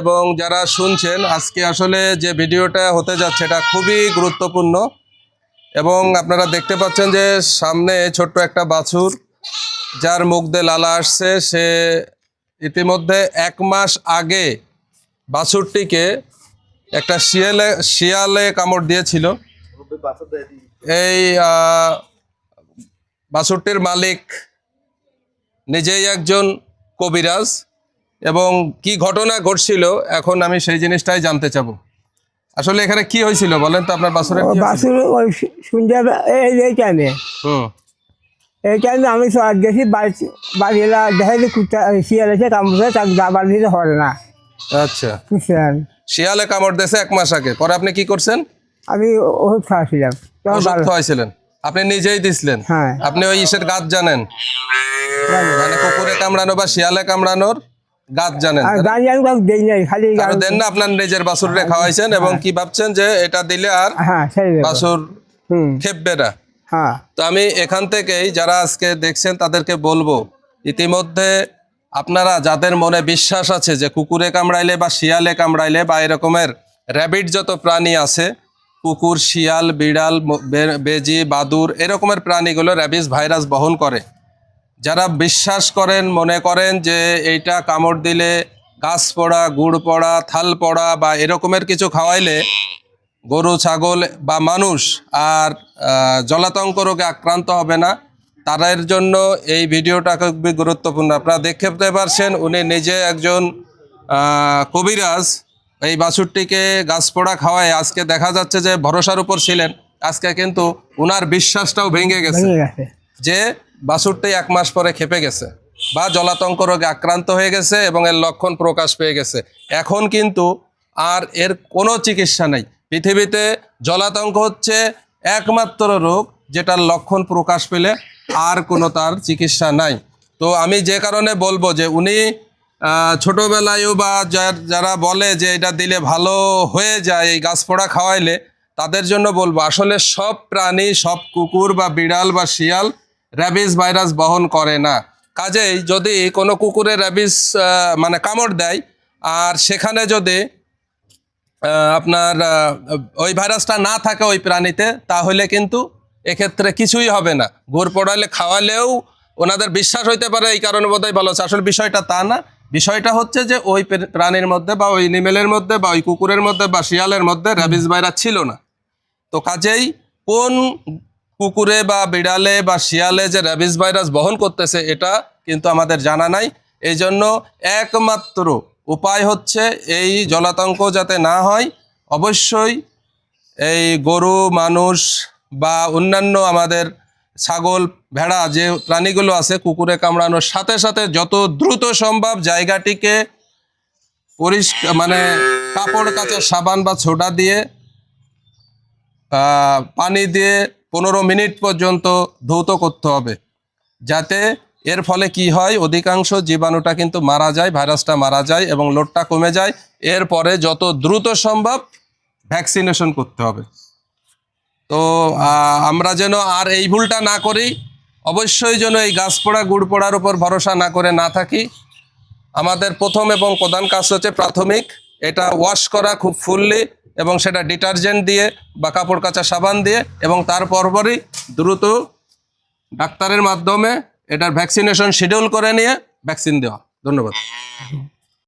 এবং যারা শুনছেন, আজকে আসলে যে ভিডিওটা হতে যাচ্ছে এটা খুবই গুরুত্বপূর্ণ এবং আপনারা দেখতে পাচ্ছেন যে সামনে ছোট্ট একটা বাছুর, যার মুখ দিয়ে লালা আসছে। সে ইতিমধ্যে এক মাস আগে বাছুরটিকে একটা শিয়ালে শিয়ালে কামড় দিয়েছিল। এই বাছুরটির মালিক নিজেই একজন কবিরাজ। এবং কি ঘটনা ঘটছিল এখন আমি সেই জিনিসটাই জানতে চাবো। আসলে এখানে কি হয়েছিল বলেন তো আপনার ও বাসুর ওই সন্ধ্যা এই এই টাইমে হুম। এই টাইমে আমি গেছি বাড়ি এলা যে কুত্তা শিয়াল এসে কামড়ে তাকে যা বাড়ি দিতে হবে না। আচ্ছা। বুঝছেন শিয়ালে কামড় দিয়েছে এক মাস আগে পরে আপনি কি করছেন? আমি ওষুধ খাওয়াছিলাম। ওষুধ খাওয়াইছিলেন? আপনি নিজেই দিছিলেন? হ্যাঁ। আপনি ওই ইসের গাছ জানেন? মানে কুকুরে কামড়ানো বা শিয়ালে কামড়ানোর? গাছ জানেন। গাড়ি আমি কাউকে দেই নাই খালি আরও দেন না আপনার নিজের বাছুরে খাওয়াইছেন এবং কি ভাবছেন যে এটা দিলে আর হ্যাঁ বাছুর খেপবে না। হ্যাঁ। তো আমি এখান থেকেই যারা আজকে দেখছেন তাদেরকে বলব ইতিমধ্যে আপনারা যাদের মনে বিশ্বাস আছে যে কুকুরে কামড়াইলে বা শিয়ালে কামড়াইলে বা এরকমের র্যাবিট যত প্রাণী আছে কুকুর শিয়াল বিড়াল বেজি বাদুর এরকমের প্রাণীগুলো র্যাবিস ভাইরাস বহন করে। যারা বিশ্বাস করেন মনে করেন যে এইটা কামড় দিলে গাছ পড়া গুড় পড়া থাল পড়া বা এরকমের কিছু খাওয়াইলে গরু ছাগল বা মানুষ আর জলাতঙ্ক রোগে আক্রান্ত হবে না। তাদের জন্য এই ভিডিওটা খুবই গুরুত্বপূর্ণ। আপনারা দেখতে পারছেন উনি নিজে একজন কবিরাজ। এই বাছুরটিকে গাছপোড়া খাওয়ায়। আজকে দেখা যাচ্ছে যে ভরসার উপর ছিলেন। আজকে কিন্তু উনার বিশ্বাসটাও ভেঙে গেছে। যে বাছুরটি এক মাস পরে খেপে গেছে বা জলাতঙ্ক রোগে আক্রান্ত হয়ে গেছে এবং এর লক্ষণ প্রকাশ পেয়ে গেছে। এখন কিন্তু আর এর কোনো চিকিৎসা নেই। পৃথিবীতে জলাতঙ্ক হচ্ছে একমাত্র রোগ যেটার লক্ষণ প্রকাশ পেলে আর কোনো তার চিকিৎসা নাই। তো আমি যে কারণে বলব যে উনি ছোটোবেলায়ও বা যার- যারা বলে যে এটা দিলে ভালো হয়ে যায় এই গাছ পোড়া খাওয়াইলে, তাদের জন্য বলব আসলে সব প্রাণী, সব কুকুর বা বিড়াল বা শিয়াল র্যাবিস ভাইরাস বহন করে না। কাজেই যদি কোনো কুকুরে র্যাবিস মানে কামড় দেয়, আর সেখানে যদি আপনার ওই ভাইরাসটা না থাকে ওই প্রাণীতে, তাহলে কিন্তু এক্ষেত্রে কিছুই হবে না। ঘুর পড়ালে খাওয়ালেও ওনাদের বিশ্বাস হইতে পারে, এই কারণে বোধহয় ভালো আসলে বিষয়টা তা না। বিষয়টা হচ্ছে যে ওই প্র- প্রাণীর মধ্যে বা ওই নিমেলের মধ্যে বা ওই কুকুরের মধ্যে বা শিয়ালের মধ্যে র্যাবিস ভাইরাস ছিল না। তো কাজেই কোন কুকুরে বা বিড়ালে বা শিয়ালে যে র্যাবিস ভাইরাস বহন করতেছে, এটা কিন্তু আমাদের জানা নাই। এই জন্য একমাত্র উপায় হচ্ছে এই জলাতঙ্ক যাতে না হয়, অবশ্যই এই গরু, মানুষ বা অন্যান্য আমাদের ছাগল, ভেড়া যে প্রাণীগুলো আছে, কুকুরে কামড়ানোর সাথে সাথে যত দ্রুত সম্ভব জায়গাটিকে পরিষ্কার মানে কাপড় কাচা, সাবান বা ছোটা দিয়ে পানি দিয়ে পনেরো মিনিট পর্যন্ত ধৌত করতে হবে। যাতে এর ফলে কি হয়, অধিকাংশ জীবাণুটা কিন্তু মারা যায়, ভাইরাসটা মারা যায় এবং লোডটা কমে যায়। এরপরে যত দ্রুত সম্ভব ভ্যাকসিনেশন করতে হবে। তো আমরা যেন আর এই ভুলটা না করি, অবশ্যই যেন এই গাছ পোড়া, গুড় পোড়ার উপর ভরসা না করে না থাকি। আমাদের প্রথম এবং প্রধান কাজ হচ্ছে প্রাথমিক। এটা ওয়াশ করা খুব ফুললি এবং সেটা ডিটারজেন্ট দিয়ে বা কাপড় কাচা সাবান দিয়ে এবং তার পরপরই দ্রুত ডাক্তারের মাধ্যমে এটার ভ্যাকসিনেশন শিডিউল করে নিয়ে ভ্যাকসিন দেওয়া। ধন্যবাদ।